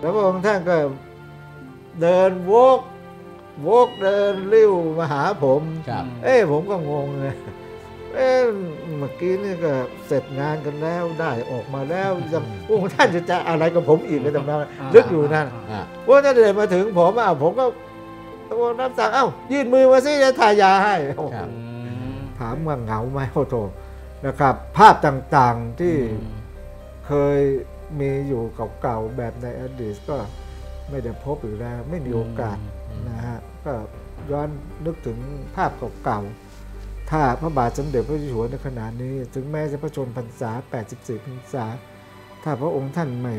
แล้วพระองค์ท่านก็เดินวกวกเดินริ้วมาหาผมครับเอ้ผมก็งงเลยเอ้เมื่อกี้นี่ก็เสร็จงานกันแล้วได้ออกมาแล้วยังพระองค์ท่านจะจะอะไรกับผมอีกก็จำได้ลึกอยู่นั่นอ่าพวกท่านเดินมาถึงผมอ้าวผมก็ตะโกนรับสั่งเอ้ายื่นมือมาสิจะทายาให้โอ้โหครับถามว่าเหงาไหมโอ้โหนะครับ ภาพต่างๆที่เคย มีอยู่เก่าๆแบบในอดีตก็ไม่ได้พบอีกแล้ว ไม่มีโอกาสอืมนะฮะก็ย้อนนึกถึงภาพเก่าๆถ้าพระบาทสมเด็จพระเจ้าอยู่หัวในขณะนี้ ถึงแม้จะพระชนมพรรษา 84 พรรษา ถ้าพระองค์ท่านไม่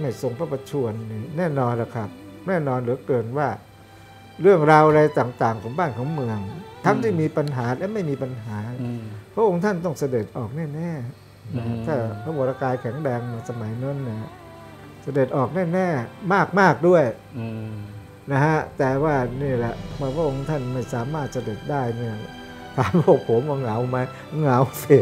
ไม่ทรงพระประชวรนี่แน่นอนแหละครับ แน่นอนเหลือเกินว่า เรื่องราวอะไรต่างๆ ของบ้านของเมือง ทั้งที่มีปัญหาและไม่มีปัญหา พระองค์ท่านต้องเสด็จออกแน่ๆ นะฮะอืมถ้าพระวรากายแข็งแรงเหมือนสมัยนั้นนะฮะเสด็จออกแน่ๆมากๆด้วยนะฮะแต่ว่านี่แหละเมื่อพระองค์ท่านไม่สามารถเสด็จได้เนี่ยถามพวกผมว่าเหงาไหมเหงาสิ